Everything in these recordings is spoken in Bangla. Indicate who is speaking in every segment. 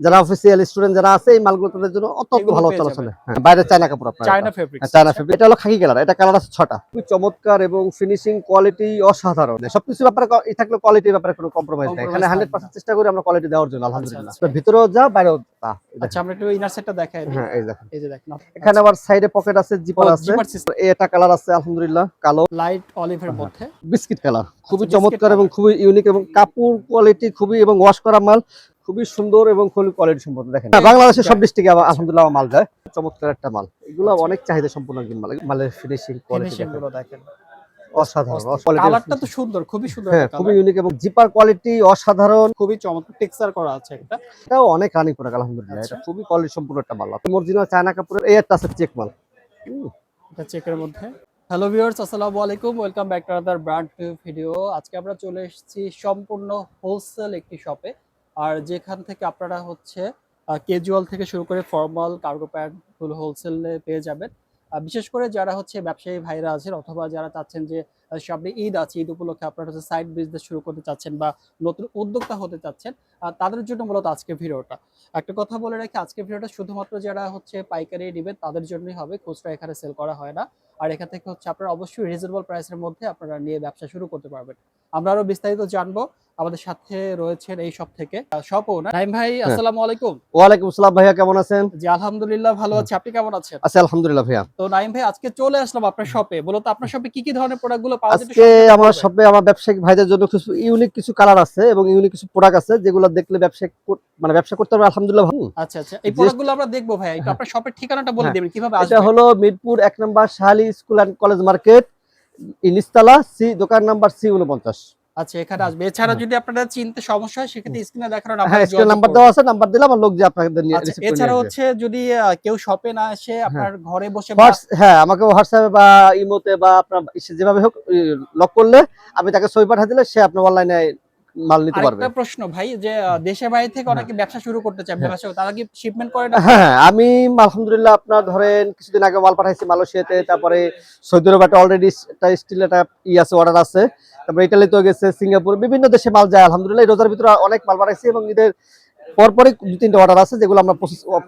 Speaker 1: যারা অফিসিয়াল স্টুডেন্ট যারা আছে এই মালগুলো তাদের জন্য অত্যন্ত ভালো চলাচল।
Speaker 2: যাবেন।
Speaker 1: হ্যাঁ বাইরে চায়না কাপড় আপনার
Speaker 2: চায়না ফেব্রিক
Speaker 1: হ্যাঁ, চায়না। এটা হলো খাকি কালার এটা কালার আছে ছটা। খুবই চমৎকার এবং ফিনিশিং কোয়ালিটি অসাধারণ। সবকিছু ব্যাপারে এই থাকলে কোয়ালিটির ব্যাপারে কোনো কম্প্রোমাইজ নেই। এখানে হান্ড্রেড
Speaker 2: থাকবে
Speaker 1: পার্সেন্ট চেষ্টা করি আমরা কোয়ালিটি দেওয়ার জন্য আলহামদুলিল্লাহ।
Speaker 2: আচ্ছা।
Speaker 1: ভিতরেও যা বাইরেও তা।
Speaker 2: আচ্ছা আমরা একটু ইনার সেটটা দেখাই
Speaker 1: হ্যাঁ এই দেখেন।
Speaker 2: এই যে দেখেন
Speaker 1: এখানে আবার সাইডে পকেট আছে জিপার আছে। এটা কালার আছে আলহামদুলিল্লাহ কালো।
Speaker 2: লাইট অলিভের
Speaker 1: হ্যাঁ।
Speaker 2: মধ্যে।
Speaker 1: বিস্কিট কালার খুবই
Speaker 2: আচ্ছা,
Speaker 1: চমৎকার এবং খুবই ইউনিক এবং কাপড় কোয়ালিটি খুবই এবং ওয়াশ করা মাল খুবই সুন্দর এবং খুবই কোয়ালিটি সম্পন্ন। দেখেন। হ্যাঁ, বাংলাদেশের সব ডিস্ট্রিক্টে আলহামদুলিল্লাহ মাল যায়। চমৎকার একটা মাল। এগুলো
Speaker 2: আচ্ছা।
Speaker 1: অনেক চাহিদা সম্পূর্ণ মাল। মালের ফিনিশিং কোয়ালিটি
Speaker 2: দেখেন।
Speaker 1: অসাধারণ
Speaker 2: কালারটা তো সুন্দর খুবই সুন্দর
Speaker 1: হ্যাঁ খুবই ইউনিক এবং জিপার কোয়ালিটি অসাধারণ।
Speaker 2: খুবই চমৎকার টেক্সচার করা আছে
Speaker 1: এটাও অনেক রানিং প্রোডাক্ট আলহামদুলিল্লাহ।
Speaker 2: আচ্ছা।
Speaker 1: এটা খুবই কোয়ালিটি সম্পূর্ণ একটা মাল। অরিজিনাল চায়না কাপড়ের এই একটা আছে চেক মাল।
Speaker 2: এটা চেকের মধ্যে। হ্যালো ভিউয়ার্স আসসালামু আলাইকুম। Welcome back to other brand new video আজকে আমরা চলে এসেছি সম্পূর্ণ হোলসেল একটি শপে আর যেখান থেকে আপনারা হচ্ছে ক্যাজুয়াল থেকে শুরু করে ফর্মাল কার্গো প্যান্টগুলো হোলসেলে পেয়ে যাবেন। বিশেষ করে যারা হচ্ছে ব্যবসায়ী ভাইরা আছেন অথবা যারা চাচ্ছেন যে সামনে ঈদ আছে, ঈদ উপলক্ষে আপনারা হচ্ছে সাইড বিজনেস শুরু করতে চাচ্ছেন বা নতুন উদ্যোক্তা হতে চাচ্ছেন তাদের জন্য মূলত আজকে ভিডিওটা। একটা কথা বলে রাখি আজকে ভিডিওটা শুধুমাত্র যারা হচ্ছে পাইকারি নেবেন তাদের জন্যই হবে, খুচরা এখানে সেল করা হয় না। আর এখান থেকে হচ্ছে আপনারা অবশ্যই রিজনেবল প্রাইসের মধ্যে আপনারা নিয়ে ব্যবসা শুরু করতে পারবেন। আমরা আরও বিস্তারিত জানব আমাদের সাথে রয়েছেন এই সব থেকে। সব ওনার নাইম ভাই আসসালামু আলাইকুম।
Speaker 1: ওয়ালাইকুম আসসালাম ভাইয়া কেমন আছেন?
Speaker 2: জি আলহামদুলিল্লাহ ভালো আছি। আপনি কেমন আছেন?
Speaker 1: আছি আলহামদুলিল্লাহ ভাইয়া।
Speaker 2: তো নাইম ভাই আজকে চলে আসলাম আপনার শপে বলো তো আপনার শপে কি কি ধরনের প্রোডাক্টগুলো পাওয়া যায়
Speaker 1: আজকে আমার শপে আমার ব্যবসায়িক ভাইদের জন্য কিছু ইউনিক কিছু কালার আছে এবং ইউনিক কিছু প্রোডাক্ট আছে যেগুলো দেখলে ব্যবসা মানে ব্যবসা করতে পারবে আলহামদুলিল্লাহ ভালো।
Speaker 2: আচ্ছা আচ্ছা। এই
Speaker 1: যে-
Speaker 2: প্রোডাক্টগুলো আমরা দেখব ভাই একটু আপনার শপের ঠিকানাটা বলে
Speaker 1: হ্যাঁ।
Speaker 2: দিবেন কীভাবে
Speaker 1: এটা
Speaker 2: আসবে
Speaker 1: হলো মিরপুর এক নম্বর Shahali school and college market ইনিস্তালা C দোকান নাম্বার সি উনপঞ্চাশ।
Speaker 2: আচ্ছা এখানে আসবে। এছাড়া যদি আপনারা চিনতে সমস্যা হয় সেক্ষেত্রে স্ক্রিনে দেখানো
Speaker 1: হ্যাঁ স্ক্রিন নাম্বার দেওয়া আছে নাম্বার দিলাম আর লোক যে আপনাদের নিয়ে
Speaker 2: আচ্ছা এছাড়া হচ্ছে যদি কেউ শপে না আসে আপনার ঘরে বসে
Speaker 1: হ্যাঁ আমাকে হোয়াটসঅ্যাপে বা ইমোতে বা আপনার যেভাবে হোক লক করলে আমি তাকে ছবি পাঠিয়ে দিলে সে আপনার অনলাইনে মাল নিতে পারবে।
Speaker 2: আরেকটা প্রশ্ন ভাই যে দেশের বাইরে থেকে অনেকে ব্যবসা শুরু করতে চায় ব্যবসা তারা কি শিপমেন্ট করে না?
Speaker 1: হ্যাঁ আমি আলহামদুলিল্লাহ আপনার ধরেন কিছুদিন আগে মাল পাঠাইছি মালয়েশিয়াতে তারপরে সৌদি আরব একটা অলরেডি একটা স্টিল একটা ই আছে অর্ডার আছে। তারপরে ইটালিতেও গেছে সিঙ্গাপুর বিভিন্ন দেশে মাল যায় আলহামদুলিল্লাহ এই রোজার ভিতরে অনেক মাল পাঠাইছি এবং ঈদের পরপরই দু তিনটা অর্ডার আছে যেগুলো আমরা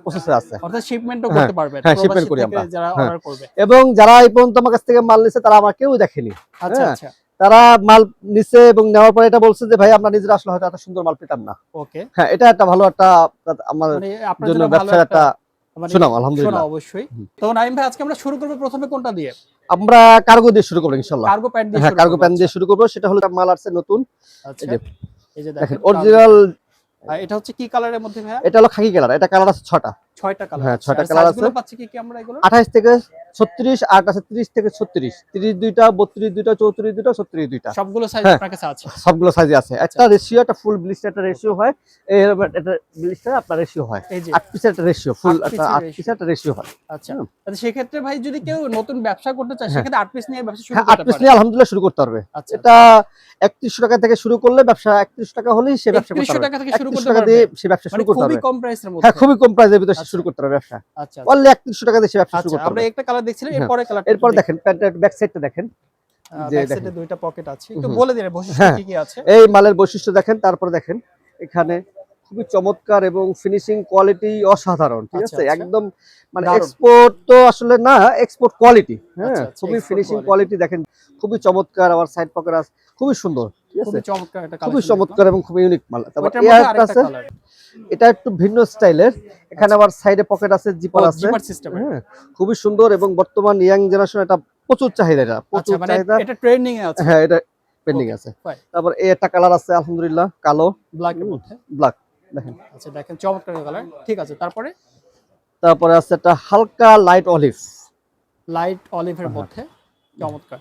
Speaker 1: প্রসেসে আছে।
Speaker 2: অর্থাৎ শিপমেন্টও
Speaker 1: হ্যাঁ,
Speaker 2: করতে পারবেন
Speaker 1: হ্যাঁ, shipment করি আমরা।
Speaker 2: যারা
Speaker 1: হ্যাঁ।
Speaker 2: অর্ডার করবে।
Speaker 1: এবং যারা এই পর্যন্ত আমার কাছ থেকে মাল নিছে তারা আমার কেউ দেখেনি।
Speaker 2: আচ্ছা
Speaker 1: হ্যাঁ।
Speaker 2: আচ্ছা।
Speaker 1: তারা মাল নিচ্ছে এবং নেওয়ার পরে এটা বলছে যে ভাই আমরা নিজেরা আসলে হয়তো এত সুন্দর মাল পেতাম না।
Speaker 2: ওকে।
Speaker 1: হ্যাঁ এটা একটা ভালো একটা আমার
Speaker 2: মানে
Speaker 1: জন্য ব্যবসার
Speaker 2: একটা
Speaker 1: একটা
Speaker 2: মানে
Speaker 1: সুনাম
Speaker 2: শোনা
Speaker 1: আলহামদুলিল্লাহ
Speaker 2: অবশ্যই। তো নাইম ভাই আজকে আমরা শুরু করব প্রথমে কোনটা দিয়ে?
Speaker 1: আমরা কার্গো দিয়ে শুরু করব
Speaker 2: কার্গো প্যান্ট দিয়ে
Speaker 1: হ্যাঁ কার্গো
Speaker 2: করব,
Speaker 1: দিয়ে শুরু করব। সেটা হলো একটা মাল আসছে নতুন।
Speaker 2: আচ্ছা।
Speaker 1: এই যে, দেখেন
Speaker 2: দেখেন
Speaker 1: অরিজিনাল
Speaker 2: এটা হচ্ছে কি কালারের মধ্যে
Speaker 1: এটা হলো খাকি কালার এটা কালার আছে ছটা।
Speaker 2: ছয়টা কালার
Speaker 1: হ্যাঁ, ছয়টা colour আছে।
Speaker 2: পাচ্ছি কি কি আমরা এগুলো?
Speaker 1: আঠাইশ থেকে ছত্রিশ আট আছে ত্রিশ থেকে ছত্রিশ তিরিশ দুইটা বত্রিশ দুইটা চৌত্রিশ দুইটা ছত্রিশ দুইটা।
Speaker 2: সবগুলো সাইজ
Speaker 1: হ্যাঁ।
Speaker 2: আপনার কাছে আছে।
Speaker 1: সবগুলো সাইজে আছে।
Speaker 2: আচ্ছা।
Speaker 1: একটা রেশিও একটা ফুল ব্লিস্টার একটা রেশিও হয়। এই একটা ব্লিস্টার আপনার রেশিও হয়। আট পিসের একটা রেশিও ফুল
Speaker 2: আট
Speaker 1: একটা
Speaker 2: piece-এর
Speaker 1: আট
Speaker 2: ratio।
Speaker 1: পিসের একটা রেশিও হয়।
Speaker 2: আচ্ছা।
Speaker 1: হুম।
Speaker 2: তাহলে সেক্ষেত্রে ভাই যদি কেউ নতুন ব্যবসা করতে চায়
Speaker 1: হ্যাঁ।
Speaker 2: সেক্ষেত্রে আট পিস নিয়ে ব্যবসা শুরু
Speaker 1: হ্যাঁ আট
Speaker 2: করতে
Speaker 1: পিস নিয়ে আলহামদুলিল্লাহ শুরু করতে পারবে।
Speaker 2: আচ্ছা।
Speaker 1: এটা টাকা থেকে শুরু করলে ব্যবসা একত্রিশ টাকা হলেই সে ব্যবসা করতে
Speaker 2: 3100
Speaker 1: পারবে।
Speaker 2: টাকা থেকে শুরু
Speaker 1: 3100
Speaker 2: করতে পারবে।
Speaker 1: সে ব্যবসা শুরু করতে
Speaker 2: খুবই কম প্রাইসের মধ্যে।
Speaker 1: হ্যাঁ খুবই কম প্রাইসের ভিতরে। শুরু করতে পারবে ব্যবসা।
Speaker 2: আচ্ছা
Speaker 1: অনলি একত্রিশশো টাকা দিয়ে ব্যবসা
Speaker 2: আচ্ছা
Speaker 1: শুরু করতে
Speaker 2: আমরা
Speaker 1: পারবে
Speaker 2: একটা কালার দেখছিলাম
Speaker 1: হ্যাঁ।
Speaker 2: এরপরে কালার
Speaker 1: এরপর দেখেন প্যান্টের ব্যাক সাইডটা দেখেন। যে
Speaker 2: ব্যাক সাইডে দুইটা পকেট আছে। একটু বলে দিন বৈশিষ্ট্য
Speaker 1: হ্যাঁ।
Speaker 2: কি কি আছে?
Speaker 1: এই মালের বৈশিষ্ট্য দেখেন তারপরে দেখেন এখানে খুবই চমৎকার এবং ফিনিশিং কোয়ালিটি অসাধারণ ঠিক
Speaker 2: আচ্ছা,
Speaker 1: আছে?
Speaker 2: আচ্ছা।
Speaker 1: একদম মানে এক্সপোর্ট তো আসলে না এক্সপোর্ট কোয়ালিটি হ্যাঁ?
Speaker 2: আচ্ছা, আচ্ছা,
Speaker 1: খুবই ফিনিশিং কোয়ালিটি দেখেন খুবই চমৎকার আবার সাইড পকেট আছে খুবই সুন্দর ঠিক আছে?
Speaker 2: খুবই চমৎকার একটা
Speaker 1: খুবই চমৎকার এবং খুবই ইউনিক মাল। তারপর আছে। এটা একটু ভিন্ন স্টাইলের। এখানে আবার সাইডে পকেট আছে জিপার আছে।
Speaker 2: জিপার সিস্টেম
Speaker 1: হ্যাঁ খুবই সুন্দর এবং বর্তমান ইয়াং জেনারেশন এটা প্রচুর চাহিদা এটা
Speaker 2: আচ্ছা
Speaker 1: প্রচুর
Speaker 2: মানে
Speaker 1: চাহিদা।
Speaker 2: এটা ট্রেন্ডিং এ আছে।
Speaker 1: হ্যাঁ এটা পেন্ডিং আছে। তারপর এই একটা কালার আছে আলহামদুলিল্লাহ কালো।
Speaker 2: ব্ল্যাক এর মধ্যে।
Speaker 1: ব্ল্যাক দেখেন।
Speaker 2: আচ্ছা দেখেন চমৎকার কালার ঠিক আছে তারপরে?
Speaker 1: তারপরে আছে একটা হালকা লাইট অলিভ
Speaker 2: লাইট অলিভের। মধ্যে। চমৎকার।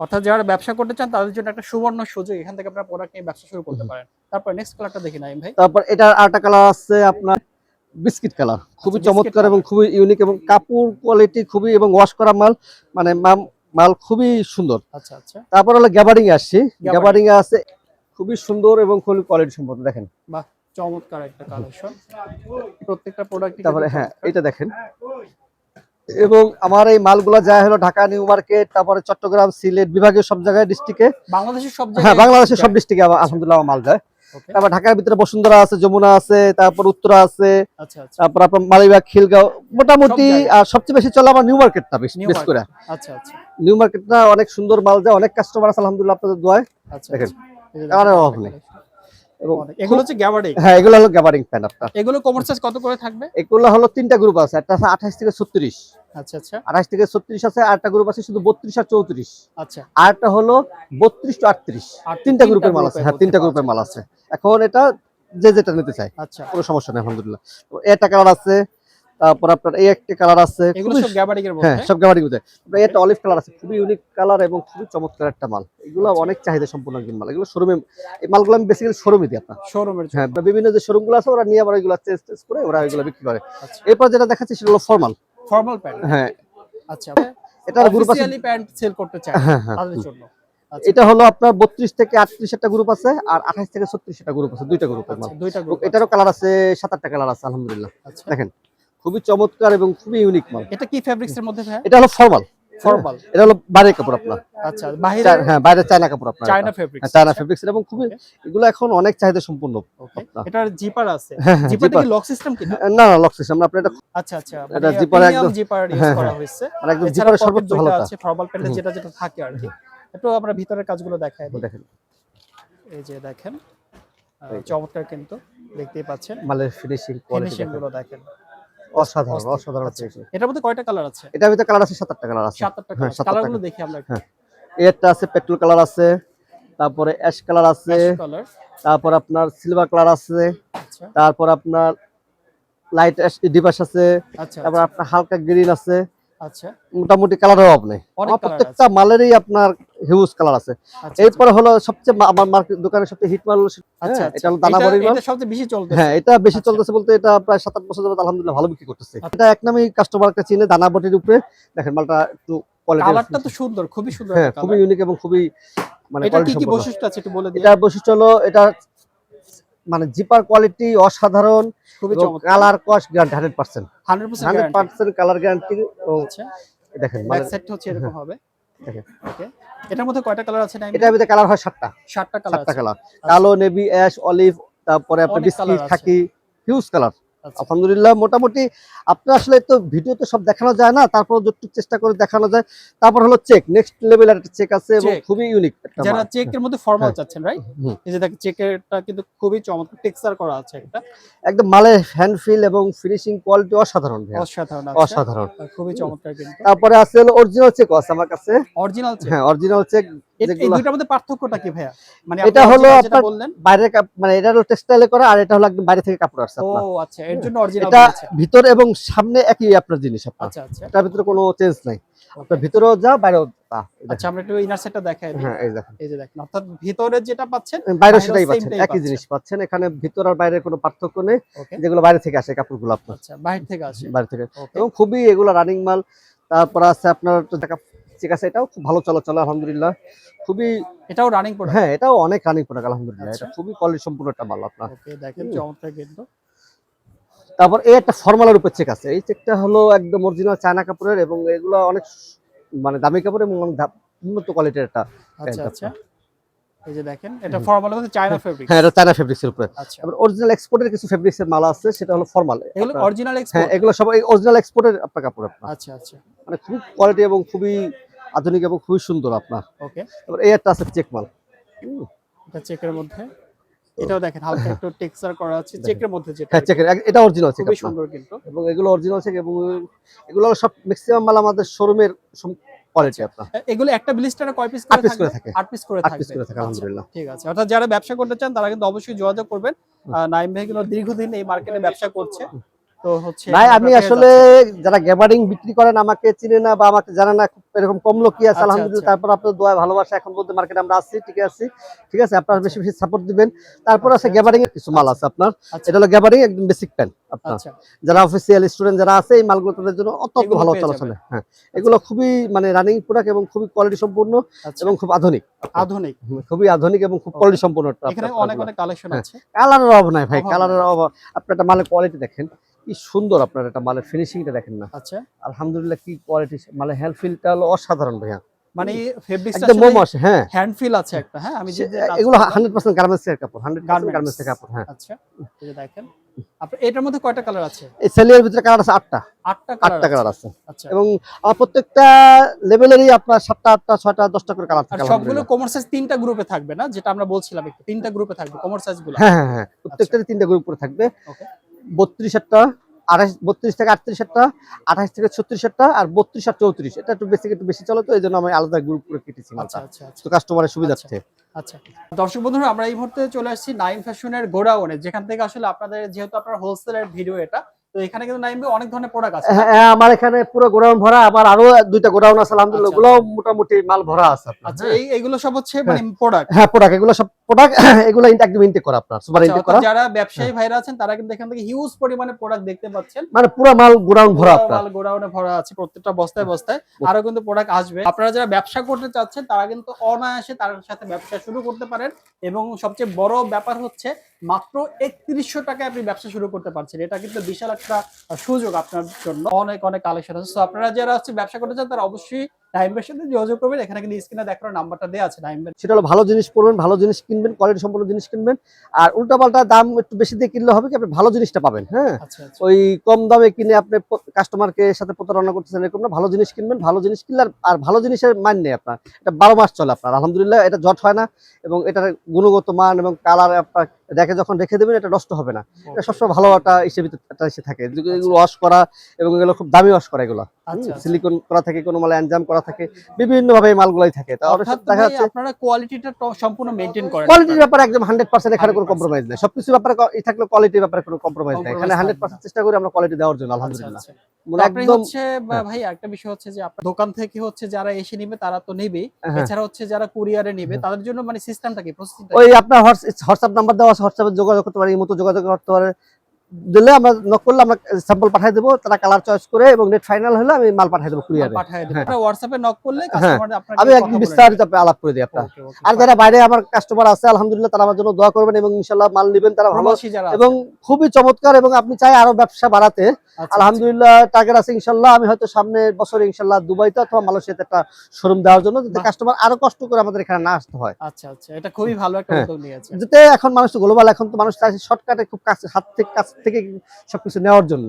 Speaker 2: অর্থাৎ যারা ব্যবসা করতে চান তাদের জন্য একটা সুবর্ণ সুযোগ। এখান থেকে আপনারা প্রোডাক্ট নিয়ে ব্যবসা শুরু করতে পারেন। তারপর নেক্সট কালারটা দেখি নাইম ভাই।
Speaker 1: তারপর এটার আরেকটা কালার আছে আপনার বিস্কিট কালার খুবই
Speaker 2: আচ্ছা,
Speaker 1: চমৎকার এবং খুবই ইউনিক এবং কাপড় কোয়ালিটি খুবই এবং ওয়াশ করা মাল মানে মাল খুবই সুন্দর।
Speaker 2: আচ্ছা আচ্ছা।
Speaker 1: তারপর হলো গ্যাবারিং আসছি। গ্যাবারিং এ আছে খুবই সুন্দর এবং খুবই কোয়ালিটি সম্পন্ন দেখেন।
Speaker 2: বাহ চমৎকার একটা কালেকশন প্রত্যেকটা প্রোডাক্ট
Speaker 1: তারপরে হ্যাঁ এটা দেখেন। এবং আমার এই মালগুলা যায় হলো ঢাকা নিউ মার্কেট তারপরে চট্টগ্রাম সিলেট বিভাগীয় সব জায়গায় ডিস্ট্রিক্টে
Speaker 2: বাংলাদেশের সব
Speaker 1: হ্যাঁ বাংলাদেশের সব ডিস্ট্রিক্টে আলহামদুলিল্লাহ মাল যায়। তারপর ঢাকার ভিতরে বসুন্ধরা আছে যমুনা আছে তারপর উত্তরা আছে
Speaker 2: আচ্ছা আচ্ছা।
Speaker 1: তারপর আপনার মালিবাগ খিলগাঁও মোটামুটি আর সবচেয়ে বেশি চলে আমার নিউ মার্কেটটা বেশি বেশ করে।
Speaker 2: আচ্ছা
Speaker 1: নিউ মার্কেটটা অনেক সুন্দর মাল যায় অনেক কাস্টমার আছে আলহামদুলিল্লাহ আপনাদের দোয়ায়। দেখেন, অভাব নেই। এবং
Speaker 2: এগুলো হচ্ছে গ্যাবার্ডিং
Speaker 1: হ্যাঁ এগুলো হলো গ্যাবারিং প্যান আপনার
Speaker 2: এগুলো কোমর সাইজ কত করে থাকবে?
Speaker 1: এগুলো হলো তিনটা গ্রুপ আছে একটা আছে আঠাশ থেকে ছত্রিশ।
Speaker 2: আচ্ছা আচ্ছা।
Speaker 1: থেকে আছে আর গ্রুপ আছে শুধু বত্রিশ আর চৌত্রিশ।
Speaker 2: আচ্ছা।
Speaker 1: হলো টু তিনটা গ্রুপের মাল আছে। হ্যাঁ তিনটা গ্রুপের মাল আছে। এখন এটা যে যেটা নিতে চাই
Speaker 2: আচ্ছা।
Speaker 1: কোনো সমস্যা নেই আলহামদুলিল্লাহ। এটা কালার আছে তারপর আপনার এই একটা কালার আছে
Speaker 2: সব গ্যাবার্ডিং এর
Speaker 1: হ্যাঁ সব গ্যাবারিং মধ্যে। এটা অলিভ কালার আছে খুবই ইউনিক কালার এবং খুবই চমৎকার একটা মাল। এগুলো
Speaker 2: আচ্ছা।
Speaker 1: অনেক চাহিদা সম্পূর্ণ একজন মাল। এগুলো শোরুমে এই মালগুলো আমি বেসিক্যালি শোরুমে দিই আপনার।
Speaker 2: শোরুমের
Speaker 1: হ্যাঁ বিভিন্ন যে শোরুমগুলো আছে ওরা নিয়ে আবার ওইগুলো চেঞ্জ টেঞ্জ করে ওরা ওইগুলো বিক্রি করে।
Speaker 2: আচ্ছা।
Speaker 1: এরপর যেটা দেখাচ্ছি সেটা হলো ফর্মাল
Speaker 2: ফর্মাল প্যান্ট
Speaker 1: হ্যাঁ।
Speaker 2: আচ্ছা
Speaker 1: এটার গ্রুপ আছে।
Speaker 2: প্যান্ট সেল করতে চাই
Speaker 1: হ্যাঁ হ্যাঁ।
Speaker 2: তাদের জন্য। আচ্ছা।
Speaker 1: এটা হলো আপনার বত্রিশ থেকে আটত্রিশ একটা গ্রুপ আছে আর আঠাশ থেকে ছত্রিশ একটা গ্রুপ আছে দুইটা
Speaker 2: গ্রুপ
Speaker 1: এটারও কালার আছে সাত আটটা কালার আছে আলহামদুলিল্লাহ। দেখেন। খুবই চমৎকার এবং খুবই ইউনিক মাল।
Speaker 2: এটা কি ফেব্রিক্স এর মধ্যে ভাই
Speaker 1: এটা হলো ফর্মাল
Speaker 2: ফর্মাল
Speaker 1: এটা হলো বাইরের কাপড় আপনার।
Speaker 2: আচ্ছা বাইরে
Speaker 1: হ্যাঁ বাইরে চায়না কাপড় আপনার
Speaker 2: চায়না ফেব্রিক্স
Speaker 1: হ্যাঁ, চায়না ফেব্রিক্স এবং খুবই এগুলো এখন অনেক চাহিদা সম্পূর্ণ
Speaker 2: এটার জিপার আছে।
Speaker 1: হ্যাঁ, হ্যাঁ,
Speaker 2: জিপারটা কি লক সিস্টেম কিনা
Speaker 1: না? না লক সিস্টেম আপনার এটা
Speaker 2: আচ্ছা আচ্ছা
Speaker 1: এটা zipper একদম-
Speaker 2: জিপার ইউজ
Speaker 1: হ্যাঁ,
Speaker 2: করা
Speaker 1: হ্যাঁ।
Speaker 2: হয়েছে।
Speaker 1: মানে একদম জিপারের সর্বোচ্চ ভালোটা
Speaker 2: আছে ফর্মাল প্যান্টে যেটা যেটা থাকে আর কি। একটু আমরা ভিতরের কাজগুলো দেখাই
Speaker 1: দেখেন।
Speaker 2: এই যে দেখেন চমৎকার কিন্তু দেখতেই পাচ্ছেন।
Speaker 1: মালের ফিনিশিং কোয়ালিটি
Speaker 2: গুলো দেখেন।
Speaker 1: অসাধারণ। অসাধারণ
Speaker 2: আচ্ছা, এটার মধ্যে কয়টা কালার আছে?
Speaker 1: এটার ভিতরে কালার আছে সাত আটটা কালার আছে
Speaker 2: সাত আটটা কালার দেখি আমরা
Speaker 1: হ্যাঁ। একটা আছে পেট্রোল কালার আছে তারপরে অ্যাশ কালার আছে তারপর আপনার সিলভার কালার আছে
Speaker 2: আচ্ছা।
Speaker 1: তারপর আপনার লাইট ডিপাস আছে
Speaker 2: আচ্ছা
Speaker 1: তারপর আপনার হালকা গ্রিন আছে।
Speaker 2: আচ্ছা।
Speaker 1: মোটামুটি আমার
Speaker 2: colour
Speaker 1: প্রত্যেকটা মালেরই আপনার হিউজ কালার আছে।
Speaker 2: আচ্ছা
Speaker 1: এরপরে হলো সবচেয়ে আমার মার্কেট দোকানের সবচেয়ে হিট মাল
Speaker 2: আচ্ছা
Speaker 1: হ্যাঁ,
Speaker 2: আচ্ছা।
Speaker 1: এটা হলো দানাবাড়ি মাল।
Speaker 2: এটা সবচেয়ে বেশি চলতেছে।
Speaker 1: হ্যাঁ এটা বেশি
Speaker 2: আচ্ছা।
Speaker 1: চলতেছে বলতে এটা প্রায় সাত আট বছর যাবত আলহামদুলিল্লাহ ভালো বিক্রি করতেছে।
Speaker 2: আচ্ছা।
Speaker 1: এটা এক নামে কাস্টমারকে চিনে দানাবটির উপরে। দেখেন মালটা একটু কোয়ালিটি
Speaker 2: কালারটা তো সুন্দর খুবই সুন্দর
Speaker 1: হ্যাঁ খুবই ইউনিক এবং খুবই মানে
Speaker 2: এটা কি কি বৈশিষ্ট্য আছে একটু বলে দিন
Speaker 1: এটার বৈশিষ্ট্য হলো এটা মানে জিপার কোয়ালিটি অসাধারণ
Speaker 2: খুবই চমৎকার।
Speaker 1: Colour cost guarantee hundred percent
Speaker 2: 100%
Speaker 1: hundred
Speaker 2: guarantee
Speaker 1: percent colour guarantee
Speaker 2: আচ্ছা।
Speaker 1: দেখেন মানে
Speaker 2: সাইডটা হচ্ছে এরকম হবে।
Speaker 1: দেখেন।
Speaker 2: ওকে এটার মধ্যে কয়টা কালার আছে
Speaker 1: এটার ভিতরে কালার হয় সাতটা।
Speaker 2: সাতটা কালার
Speaker 1: সাতটা কালার কালো নেভি অ্যাশ অলিভ তারপরে আপনার বিস্কিট। খাকি হিউজ কালার
Speaker 2: আচ্ছা
Speaker 1: আলহামদুলিল্লাহ মোটামুটি আপনার আসলে তো ভিডিওতে সব দেখানো যায় না তারপর যতটুকু চেষ্টা করে দেখানো যায় তারপর হলো চেক নেক্সট লেভেলের একটা চেক আছে এবং খুবই ইউনিক একটা
Speaker 2: যারা
Speaker 1: মাল।
Speaker 2: চেকের মধ্যে ফর্মাল
Speaker 1: হ্যাঁ।
Speaker 2: চাচ্ছেন রাইট। এই যে দেখেন চেকেরটা কিন্তু খুবই চমৎকার টেক্সচার করা আছে একটা।
Speaker 1: একদম মালের হ্যান্ড ফিল এবং ফিনিশিং কোয়ালিটি অসাধারণ।
Speaker 2: অসাধারণ
Speaker 1: অসাধারণ।
Speaker 2: খুবই চমৎকার কিন্তু।
Speaker 1: তারপরে আছে হলো অরিজিনাল চেক আছে আমার কাছে।
Speaker 2: অরিজিনাল চেক
Speaker 1: হ্যাঁ অরিজিনাল চেক
Speaker 2: এই
Speaker 1: যেগুলো
Speaker 2: মধ্যে পার্থক্যটা কি ভাইয়া? মানে
Speaker 1: এটা হলো আপনার- বাইরে মানে এটা হলো টেক্সটাইলে করা আর এটা হলো একদম বাইরে থেকে কাপড় আসছে
Speaker 2: ও আচ্ছা এর জন্য অরিজিনাল
Speaker 1: এটা ভিতর এবং সামনে একই আপনার জিনিস আপনার।
Speaker 2: আচ্ছা আচ্ছা।
Speaker 1: এটার ভিতরে কোনো চেঞ্জ নাই। আপনার ভিতরেও যা বাইরেও তা।
Speaker 2: আচ্ছা আমরা একটু ইনার সেটটা দেখাই
Speaker 1: হ্যাঁ এই দেখেন।
Speaker 2: এই যে দেখেন অর্থাৎ ভিতরে যেটা পাচ্ছেন
Speaker 1: বাইরে সেটাই পাচ্ছেন একই জিনিস পাচ্ছেন। এখানে ভিতর আর বাইরে কোনো পার্থক্য নেই। যেগুলো বাইরে থেকে আসে কাপড়গুলো আপনার।
Speaker 2: আচ্ছা বাইরে থেকে আসে।
Speaker 1: বাইরে থেকে। এবং খুবই এগুলো রানিং মাল। তারপর আছে আপনার ঠিক আছে এটাও খুব ভালো চলাচল আলহামদুলিল্লাহ। খুবই
Speaker 2: এটাও রানিং প্রোডাক্ট
Speaker 1: হ্যাঁ এটাও অনেক রানিং প্রোডাক্ট আলহামদুলিল্লাহ।
Speaker 2: আচ্ছা।
Speaker 1: এটা খুবই কোয়ালিটি সম্পূর্ণ একটা মাল আপনার।
Speaker 2: ওকে দেখেন। চমৎকার কিন্তু।
Speaker 1: তারপর এই একটা ফর্মালের উপর চেক আছে। এই চেকটা হলো একদম অরিজিনাল চায়না কাপড়ের এবং এগুলো অনেক মানে দামি কাপড় এবং অনেক উন্নত কোয়ালিটির একটা
Speaker 2: আচ্ছা আচ্ছা। এই যে দেখেন এটা ফর্মাল চায়না ফেব্রিক
Speaker 1: হ্যাঁ এটা চায়না ফেব্রিক্স এর উপরে।
Speaker 2: আচ্ছা।
Speaker 1: অরিজিনাল এক্সপোর্টের কিছু ফেব্রিক্স এর মাল আছে সেটা হলো ফর্মাল
Speaker 2: এগুলো অরিজিনাল
Speaker 1: হ্যাঁ এগুলো অরিজিনাল এক্সপোর্টের আপনার কাপড় আপনার।
Speaker 2: আচ্ছা আচ্ছা।
Speaker 1: মানে কোয়ালিটি এবং খুবই আধুনিক এবং খুবই সুন্দর আপনার।
Speaker 2: ওকে।
Speaker 1: তারপর এই একটা আছে চেক মাল হুম,
Speaker 2: এটা চেকের মধ্যে। এটাও দেখেন হালকা একটু টেক্সচার করা আছে চেকের মধ্যে যেটা
Speaker 1: হ্যাঁ চেকের এটা অরিজিনাল চেক
Speaker 2: খুবই সুন্দর কিন্তু।
Speaker 1: এবং এগুলো অরিজিনাল চেক এবং এগুলো সব ম্যাক্সিমাম মাল আমাদের শোরুমের কোয়ালিটি আপনার।
Speaker 2: এ- এগুলো একটা ব্লিস্টারে কয় পিস করে
Speaker 1: থাকে।
Speaker 2: আট পিস করে
Speaker 1: আট
Speaker 2: থাকবে।
Speaker 1: পিস করে থাকে
Speaker 2: আচ্ছা,
Speaker 1: আলহামদুলিল্লাহ।
Speaker 2: ঠিক আছে। অর্থাৎ যারা ব্যবসা করতে চান তারা কিন্তু অবশ্যই যোগাযোগ করবেন। নাইম ভাই কিন্তু দীর্ঘদিন এই মার্কেটে ব্যবসা করছে। তো হচ্ছে
Speaker 1: ভাই আমি আসলে যারা গ্যাবারিং বিক্রি করেন আমাকে চিনে না বা আমাকে জানে না খুব এরকম কম লোকই আছে
Speaker 2: আচ্ছা,
Speaker 1: আলহামদুলিল্লাহ।
Speaker 2: আচ্ছা।
Speaker 1: তারপর আপনার দোয়া ভালোবাসা এখন বলতে মার্কেটে আমরা আসছি ঠিক আছে? ঠিক আছে আপনারা বেশি বেশি সাপোর্ট দিবেন। তারপর আছে
Speaker 2: আচ্ছা,
Speaker 1: গ্যাবারিং এর কিছু মাল আছে আপনার। এটা হলো গ্যাবারিং একদম বেসিক প্যান্ট আপনার। যারা অফিসিয়াল স্টুডেন্ট যারা আছে এই মালগুলো তাদের জন্য অত্যন্ত ভালো চলাচলে। হ্যাঁ এগুলো খুবই মানে রানিং প্রোডাক্ট এবং খুবই কোয়ালিটি সম্পূর্ণ এবং খুব আধুনিক।
Speaker 2: আধুনিক।
Speaker 1: খুবই আধুনিক এবং খুব কোয়ালিটি সম্পূর্ণ
Speaker 2: এখানে অনেক অনেক কালেকশন
Speaker 1: হ্যাঁ।
Speaker 2: আছে।
Speaker 1: কালারের অভাব নাই ভাই কালারের অভাব। আপনার একটা মালের কোয়ালিটি দেখেন। কি সুন্দর আপনার একটা মালের ফিনিশিংটা দেখেন না।
Speaker 2: আচ্ছা।
Speaker 1: আলহামদুলিল্লাহ কি কোয়ালিটি মানে হেলথ ফিলটা হলো অসাধারণ ভাইয়া।
Speaker 2: মানে ফেব্রিক্সটা
Speaker 1: একদম মোম আসে হ্যাঁ।
Speaker 2: হ্যান্ড ফিল আছে একটা হ্যাঁ আমি যে
Speaker 1: এগুলো
Speaker 2: করলাম।
Speaker 1: হান্ড্রেড পার্সেন্ট গার্মেন্টসের কাপড় হান্ড্রেড পার্সেন্ট
Speaker 2: Garments।
Speaker 1: গার্মেন্টসের কাপড় হ্যাঁ।
Speaker 2: আচ্ছা এই যে দেখেন। আপনার এটার মধ্যে কয়টা কালার আছে?
Speaker 1: এই সেলিয়ার ভিতরে কালার আছে আটটা।
Speaker 2: আটটা কালার
Speaker 1: আটটা কালার আছে।
Speaker 2: আচ্ছা।
Speaker 1: এবং আমার প্রত্যেকটা লেভেলেরই আপনার সাতটা আটটা ছয়টা দশটা করে কালার থাকে
Speaker 2: সবগুলো। কমার সাইজ তিনটা গ্রুপে থাকবে না? যেটা আমরা বলছিলাম একটু তিনটা গ্রুপে থাকবে কমার সাইজগুলো।
Speaker 1: হ্যাঁ হ্যাঁ হ্যাঁ প্রত্যেকটারই তিনটা গ্রুপ করে থাকবে।
Speaker 2: ওকে
Speaker 1: বত্রিশ একটা আঠাশ বত্রিশ থেকে আটত্রিশ একটা আঠাশ থেকে ছত্রিশ একটা আর বত্রিশ আর চৌত্রিশ। এটা একটু বেশি একটু বেশি চলে তো এই জন্য আমি আলাদা গ্রুপ করে কেটেছি
Speaker 2: আচ্ছা আচ্ছা আচ্ছা।
Speaker 1: তো কাস্টমারের সুবিধার্থে।
Speaker 2: আচ্ছা দর্শক বন্ধুরা আমরা এই মুহূর্তে চলে আসছি নাইন ফ্যাশনের গোডাউনে। যেখান থেকে আসলে আপনাদের যেহেতু আপনার হোলসেলের ভিডিও এটা তো এখানে কিন্তু নাইন অনেক ধরনের প্রোডাক্ট আছে।
Speaker 1: হ্যাঁ, আমার এখানে পুরো গোডাউন ভরা আবার আরও দুইটা গোডাউন আছে আলহামদুলিল্লাহ ওগুলো মোটামুটি মাল ভরা আছে
Speaker 2: আচ্ছা। এই এগুলো সব হচ্ছে মানে প্রোডাক্ট
Speaker 1: হ্যাঁ প্রোডাক্ট এগুলো সব প্রোডাক্ট এগুলো একদম ইনটেক করা আপনার সুপার ইনটেক করা।
Speaker 2: যারা ব্যবসায়ী ভাইরা আছেন তারা কিন্তু এখান থেকে হিউজ পরিমাণে প্রোডাক্ট দেখতে পাচ্ছেন।
Speaker 1: মানে পুরো মাল গোডাউন ভরা আপনার।
Speaker 2: মাল গোডাউনে ভরা আছে প্রত্যেকটা বস্তায় বস্তায়। আরও কিন্তু প্রোডাক্ট আসবে। আপনারা যারা ব্যবসা করতে চাচ্ছেন তারা কিন্তু অনায়াসে তার সাথে ব্যবসা শুরু করতে পারেন। এবং সবচেয়ে বড় ব্যাপার হচ্ছে মাত্র একত্রিশশো টাকায় আপনি ব্যবসা শুরু করতে পারছেন। এটা কিন্তু বিশাল একটা সুযোগ আপনার জন্য। অনেক অনেক কালেকশন আছে। তো আপনারা যারা হচ্ছে ব্যবসা করতে চান তারা অবশ্যই নাইমের সাথে যোগাযোগ করবেন। এখানে কিন্তু স্ক্রিনে দেখার নাম্বারটা দেওয়া আছে নাইমের
Speaker 1: সেটা হলো ভালো জিনিস পড়বেন ভালো জিনিস কিনবেন কোয়ালিটি সম্পন্ন জিনিস কিনবেন। আর উল্টাপাল্টা দাম একটু বেশি দিয়ে কিনলে হবে কি আপনি ভালো জিনিসটা পাবেন হ্যাঁ?
Speaker 2: আচ্ছা আচ্ছা।
Speaker 1: ওই কম দামে কিনে আপনি কাস্টমারকে সাথে প্রতারণা করতেছেন এরকম না। ভালো জিনিস কিনবেন ভালো জিনিস কিনলে আর- আর ভালো জিনিসের মান নেই আপনার। এটা বারো মাস চলে আপনার। আলহামদুলিল্লাহ এটা জট হয় না। এবং এটার গুণগত মান এবং কালার আপনার রেখে যখন রেখে দেবেন এটা নষ্ট হবে না। এটা সবসময় ভালো একটা হিসেবে এসে থাকে। এগুলো ওয়াশ করা এবং এগুলো খুব দামি ওয়াশ করা এগুলো।
Speaker 2: আচ্ছা
Speaker 1: সিলিকন করা থাকে কোনো মালে অ্যানজাম করা থাকে বিভিন্ন ভাবে মালগুলাই থাকে। তা
Speaker 2: অর্থাৎ
Speaker 1: দেখা যাচ্ছে
Speaker 2: আপনারা কোয়ালিটিটা সম্পূর্ণ মেনটেন করেন।
Speaker 1: কোয়ালিটির ব্যাপারে একদম হান্ড্রেড পার্সেন্ট এখানে কোনো
Speaker 2: 100%
Speaker 1: কম্প্রোমাইজ নেই। সবকিছু ব্যাপারে থাকলে কোয়ালিটির ব্যাপারে কোনো কম্প্রোমাইজ নেই। এখানে
Speaker 2: Compromise
Speaker 1: হান্ড্রেড
Speaker 2: থাকবে
Speaker 1: পার্সেন্ট চেষ্টা করি আমরা কোয়ালিটি দেওয়ার জন্য
Speaker 2: আচ্ছা,
Speaker 1: আলহামদুলিল্লাহ।
Speaker 2: হচ্ছে
Speaker 1: হ্যাঁ।
Speaker 2: ভাই একটা বিষয় হচ্ছে যে আপনার দোকান থেকে হচ্ছে যারা এসে নিবে তারা তো নেবেই
Speaker 1: হ্যাঁ।
Speaker 2: এছাড়া হচ্ছে যারা কুরিয়ারে নিবে
Speaker 1: হ্যাঁ।
Speaker 2: তাদের জন্য মানে সিস্টেমটা কি প্রসেসিংটা
Speaker 1: ওই আপনার হোয়াটসঅ্যাপ নাম্বার দেওয়া আছে হোয়াটসঅ্যাপে যোগাযোগ করতে পারে এই মতো যোগাযোগ করতে পারে দিলে আমরা নক করলে আমরা স্যাম্পল পাঠিয়ে দেবো তারা কালার চয়েস করে এবং নেট ফাইনাল হলে আমি মাল পাঠিয়ে দেবো কুরিয়ারে হ্যাঁ।
Speaker 2: আপনারা হোয়াটসঅ্যাপে নক করলে
Speaker 1: হ্যাঁ। আমি একদম বিস্তারিত আলাপ করে দিই আপনার। আর যারা বাইরে আমার কাস্টমার আছে আলহামদুলিল্লাহ তারা আমার জন্য দোয়া করবেন এবং ইনশাল্লাহ মাল নেবেন তারা ভালো এবং খুবই চমৎকার এবং আপনি চাই আরও ব্যবসা বাড়াতে।
Speaker 2: আচ্ছা,
Speaker 1: আলহামদুলিল্লাহ টার্গেট আছে ইনশাল্লাহ আমি হয়তো সামনের বছর ইনশাল্লাহ দুবাইতে অথবা মালয়েশিয়াতে একটা শোরুম দেওয়ার জন্য যাতে কাস্টমার আরও কষ্ট করে আমাদের এখানে না আসতে হয়।
Speaker 2: আচ্ছা আচ্ছা। এটা খুবই ভালো একটা
Speaker 1: হ্যাঁ।
Speaker 2: উদ্যোগ নিয়েছে
Speaker 1: যাতে এখন মানুষ গ্লোবাল এখন তো মানুষ চাইছে শর্টকাটে খুব কাছে হাত থেকে কাছ থেকে সবকিছু নেওয়ার জন্য।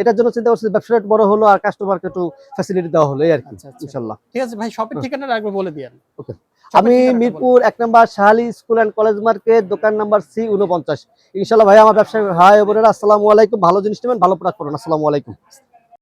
Speaker 1: এটার জন্য চিন্তা করছি ব্যবসাটা বড় হলো আর কাস্টমারকে একটু ফ্যাসিলিটি দেওয়া হলো আর কি
Speaker 2: আচ্ছা, আচ্ছা।
Speaker 1: ইনশাল্লাহ
Speaker 2: ঠিক আছে ভাই শপের ঠিকানা রাখবে বলে
Speaker 1: দিয়ে
Speaker 2: ওকে।
Speaker 1: আমি মিরপুর এক নম্বর Shahali school and college market দোকান নাম্বার সি উনপঞ্চাশ ইনশাল্লাহ ভাই আমার ব্যবসায় হাই বোনেরা আসসালামু আলাইকুম। ভালো জিনিস নেবেন ভালো প্রোডাক্ট করুন। আসসালামু আলাইকুম।